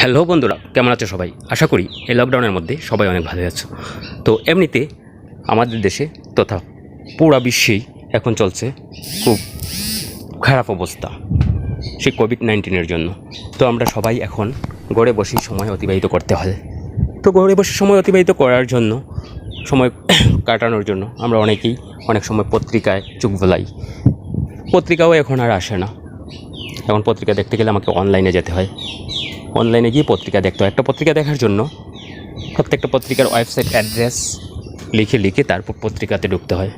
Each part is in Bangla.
হ্যালো বন্ধুরা, কেমন আছো সবাই? আশা করি এই লকডাউনের মধ্যে সবাই অনেক ভালো আছো। তো এমনিতে আমাদের দেশে তথা পুরা বিশ্বেই এখন চলছে খুব খারাপ অবস্থা সেই কোভিড নাইন্টিনের জন্য। তো আমরা সবাই এখন গড়ে বসেই সময় অতিবাহিত করতে হয়। তো গড়ে বসে সময় অতিবাহিত করার জন্য, সময় কাটানোর জন্য আমরা অনেকেই অনেক সময় পত্রিকায় চোখ ভোলাই পত্রিকাও এখন আর আসে না। এখন পত্রিকা দেখতে গেলে আমাকে অনলাইনে যেতে হয়। অনলাইনে গিয়ে পত্রিকা দেখতে হয়। একটা পত্রিকা দেখার জন্য প্রত্যেকটা পত্রিকার ওয়েবসাইট অ্যাড্রেস লিখে লিখে তারপর পত্রিকাতে ঢুকতে হয়।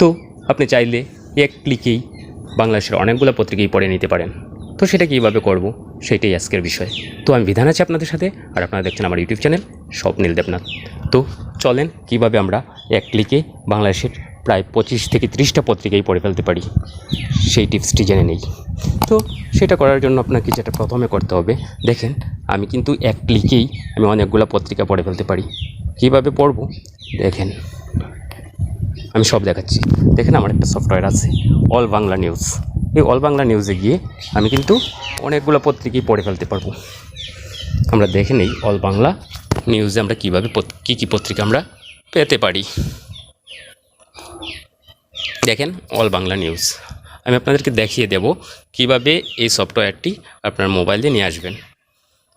তো আপনি চাইলে এক ক্লিকেই বাংলাদেশের অনেকগুলো পত্রিকাই পড়ে নিতে পারেন। তো সেটা কীভাবে করব? সেটাই আজকের বিষয়। তো আমি বিধান আছি আপনাদের সাথে আর আপনারা দেখছেন আমার ইউটিউব চ্যানেল স্বপ্নীল দেবনাথ। তো চলেন কীভাবে আমরা এক ক্লিকে বাংলাদেশের প্রায় পঁচিশ থেকে ত্রিশটা পত্রিকাই পড়ে ফেলতে পারি। সেই টিপসটি জেনে নেই। তো সেটা করার জন্য আপনাকে যেটা প্রথমে করতে হবে, দেখেন, আমি কিন্তু এক ক্লিকেই আমি অনেকগুলো পত্রিকা পড়ে ফেলতে পারি। কীভাবে পড়ব? দেখেন, আমি সব দেখাচ্ছি। দেখেন, আমার একটা সফটওয়্যার আছে, অল বাংলা নিউজ। এই অল বাংলা নিউজে গিয়ে আমি কিন্তু অনেকগুলো পত্রিকাই পড়ে ফেলতে পারব। আমরা দেখে নেই অল বাংলা নিউজে আমরা কীভাবে কী কী পত্রিকা আমরা পেতে পারি। দেখেন অল বাংলা নিউজ। আমি আপনাদেরকে দেখিয়ে দেব কীভাবে এই সফটওয়্যারটি আপনার মোবাইলে নিয়ে আসবেন।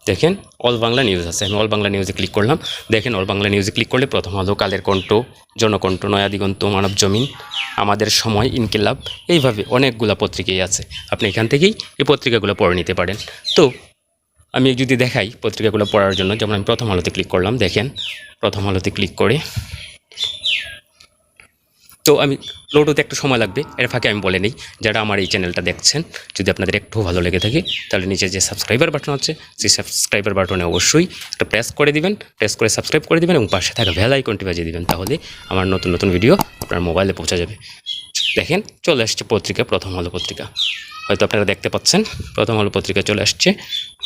দেখেন অল বাংলা নিউজ আছে। আমি অল বাংলা নিউজে ক্লিক করলাম। দেখেন অল বাংলা নিউজে ক্লিক করলে প্রথম আলো, কালের কণ্ঠ, জনকণ্ঠ নয়াদিগন্ত মানব জমিন, আমাদের সময়, ইনকিলাব, এইভাবে অনেকগুলা পত্রিকাই আছে। আপনি এখান থেকেই এই পত্রিকাগুলো পড়ে নিতে পারেন। তো, আমি যদি দেখাই পত্রিকাগুলো পড়ার জন্য, যেমন আমি প্রথম আলোতে ক্লিক করলাম, দেখেন প্রথম আলোতে ক্লিক করে তো আমি লোড হতে একটু সময় লাগবে, এর ফাঁকে আমি বলে নিই। যারা আমার এই চ্যানেলটা দেখছেন, যদি আপনাদের একটু ভালো লেগে থাকে, তাহলে নিচে যে সাবস্ক্রাইবার বাটন আছে, সেই সাবস্ক্রাইবার বাটনে অবশ্যই একটা প্রেস করে দিবেন প্রেস করে সাবস্ক্রাইব করে দিবেন এবং পাশে থাকা ভেল আইকনটি বাজিয়ে দিবেন, তাহলে আমার নতুন নতুন ভিডিও আপনার মোবাইলে পৌঁছে যাবে। দেখেন, চলে আসছে পত্রিকা, প্রথম আলো পত্রিকা। হয়তো আপনারা দেখতে পাচ্ছেন, প্রথম আলো পত্রিকা চলে আসছে।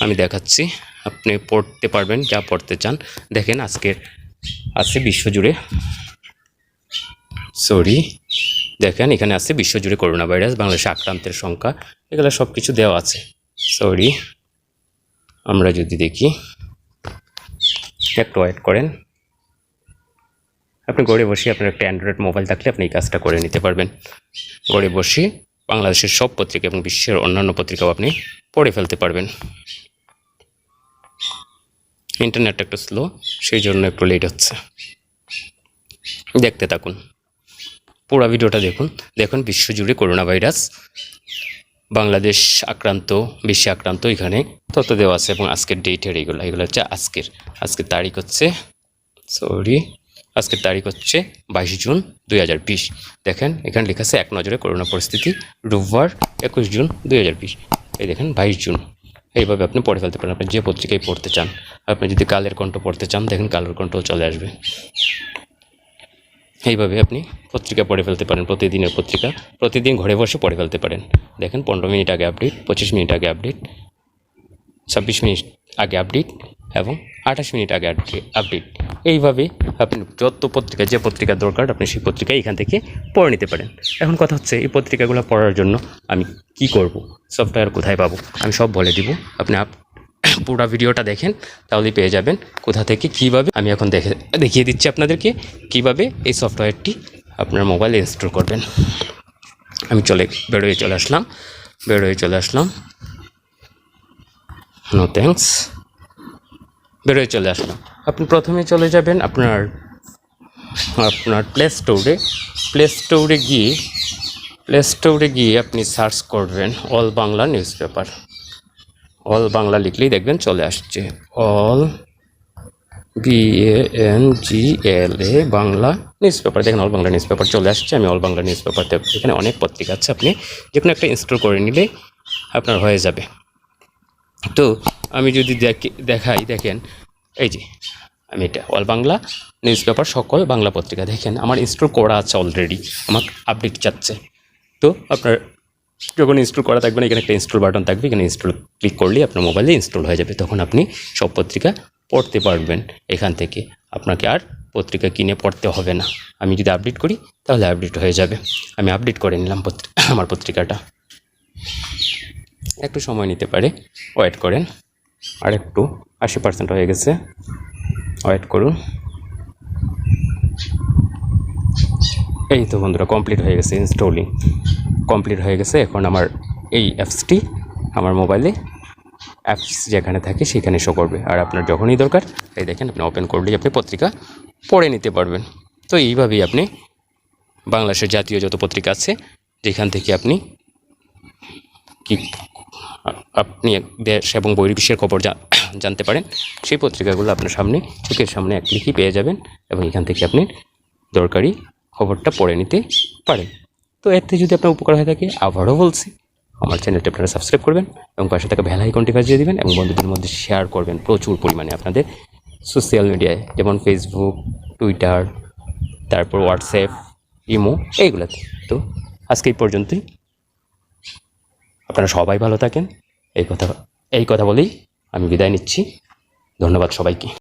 আমি দেখাচ্ছি, আপনি পড়তে পারবেন, যা পড়তে চান। দেখেন আজকের আছে বিশ্বজুড়ে সরি দেখেন, এখানে আছে বিশ্বজুড়ে করোনা ভাইরাস বাংলাদেশে আক্রান্তের সংখ্যা, এগুলো সব কিছু দেওয়া আছে। সরি আমরা যদি দেখি, একটু ওয়েট করেন। আপনি ঘরে বসে আপনার একটা অ্যান্ড্রয়েড মোবাইল থাকলে আপনি এই কাজটা করে নিতে পারবেন। ঘরে বসে বাংলাদেশের সব পত্রিকা এবং বিশ্বের অন্যান্য পত্রিকাও আপনি পড়ে ফেলতে পারবেন। ইন্টারনেট একটু স্লো সেই জন্য একটু লেট হচ্ছে। দেখতে থাকুন। পুরো ভিডিওটা দেখুন। দেখুন, বিশ্বজুড়ে করোনা ভাইরাস বাংলাদেশ আক্রান্ত, বিশ্বে আক্রান্ত এখানে তত দেওয়া আছে এবং আজকের ডেটের এগুলো। এগুলো হচ্ছে আজকের। আজকের তারিখ হচ্ছে সরি আজকের তারিখ হচ্ছে বাইশ জুন দুই হাজার বিশ। দেখেন, এখানে লেখা আছে, এক নজরে করোনা পরিস্থিতি রোববার একুশ জুন দুই হাজার বিশ। এই দেখেন, বাইশ জুন। এইভাবে আপনি পড়ে ফেলতে পারেন। আপনি যে পত্রিকায় পড়তে চান, আপনি যদি কালের কণ্ঠ পড়তে চান, দেখেন কালের কণ্ঠ চলে আসবে। এইভাবে আপনি পত্রিকা পড়ে ফেলতে পারেন, প্রতিদিনের পত্রিকা। প্রতিদিন ঘরে বসে পড়ে ফেলতে পারেন। দেখেন, পনেরো মিনিট আগে আপডেট, পঁচিশ মিনিট আগে আপডেট, ছাব্বিশ মিনিট আগে আপডেট এবং আঠাশ মিনিট আগে আপডেট। এইভাবে আপনি যত পত্রিকা, যে পত্রিকা দরকার, আপনি সেই পত্রিকা এখান থেকে পড়ে নিতে পারেন। এখন কথা হচ্ছে, এই পত্রিকাগুলো পড়ার জন্য আমি কি করব? সফটওয়্যার কোথায় পাবো? আমি সব বলে দিব। আপনি আপ পুরো ভিডিওটা দেখেন, তাহলেই পেয়ে যাবেন। কোথা থেকে কীভাবে, আমি এখন দেখে, দেখিয়ে দিচ্ছি আপনাদেরকে কীভাবে এই সফটওয়্যারটি আপনার মোবাইলে ইনস্টল করবেন। আমি চলে, বেরোয় চলে আসলাম, বেরোয় চলে আসলাম। নো থ্যাঙ্কস বেরোয় চলে আসলাম। আপনি প্রথমে চলে যাবেন আপনার আপনার প্লে স্টোরে প্লে স্টোরে গিয়ে প্লে স্টোরে গিয়ে আপনি সার্চ করবেন all Bangla news paper all Bangla লিখলেই দেখবেন চলে আসছে। All B A N G L A Bangla news paper দেখেন অল বাংলা নিউজ পেপার চলে আসছে। আমি অল বাংলা নিউজ পেপার এখানে অনেক পত্রিকা আছে। আপনি যে কোনো একটা ইনস্টল করে নিলে আপনার হয়ে যাবে। তো আমি যদি দেখি- দেখাই, দেখেন, এই যে, আমি এটা অল বাংলা নিউজ পেপার সকল বাংলা পত্রিকা দেখেন। আমার ইনস্টল করা আছে অলরেডি আমার আপডেট যাচ্ছে তো আপনার যখন ইনস্টল করা থাকবে না, এখানে একটা ইনস্টল বাটন থাকবে। এখানে ইনস্টল ক্লিক করলেই আপনার মোবাইলে ইনস্টল হয়ে যাবে। তখন আপনি সব পত্রিকা পড়তে পারবেন এখান থেকে। আপনাকে আর পত্রিকা কিনে পড়তে হবে না। আমি যদি আপডেট করি, তাহলে আপডেট হয়ে যাবে। আমি আপডেট করে নিলাম পত্রি- আমার পত্রিকাটা। একটু সময় নিতে পারে। ওয়েট করেন। আর একটু আশি পার্সেন্ট হয়ে গেছে। ওয়েট করুন। এই তো বন্ধুরা কমপ্লিট হয়ে গেছে ইনস্টলিং কমপ্লিট হয়ে গেছে। এখন আমার এই অ্যাপসটি আমার মোবাইলে অ্যাপস যেখানে থাকে সেখানে শো করবে। আর আপনার যখনই দরকার, এই দেখেন আপনি ওপেন করলেই আপনি পত্রিকা পড়ে নিতে পারবেন। তো এইভাবেই আপনি বাংলাদেশের জাতীয় যত পত্রিকা আছে, যেখান থেকে আপনি কি আপনি দেশ এবং বহির্বিশ্বের খবর জানতে পারেন, সেই পত্রিকাগুলো আপনার সামনে, চোখের সামনে এক ক্লিকই পেয়ে যাবেন এবং এখান থেকে আপনি দরকারি খবরটা পড়ে নিতে পারেন। তো এর থেকে যদি আপনার উপকার হয়ে থাকে, আবারও বলছি, আমার চ্যানেলটি আপনারা সাবস্ক্রাইব করবেন এবং পাশে থাকা বেল আইকনটি বাজিয়ে দিবেন এবং বন্ধুদের মধ্যে শেয়ার করবেন প্রচুর পরিমাণে আপনাদের সোশ্যাল মিডিয়ায় যেমন ফেসবুক টুইটার তারপর হোয়াটসঅ্যাপ ইমো এইগুলোতে। তো আজকে এই পর্যন্তই। আপনারা সবাই ভালো থাকেন। এই কথা এই কথা বলেই আমি বিদায় নিচ্ছি। ধন্যবাদ সবাইকে।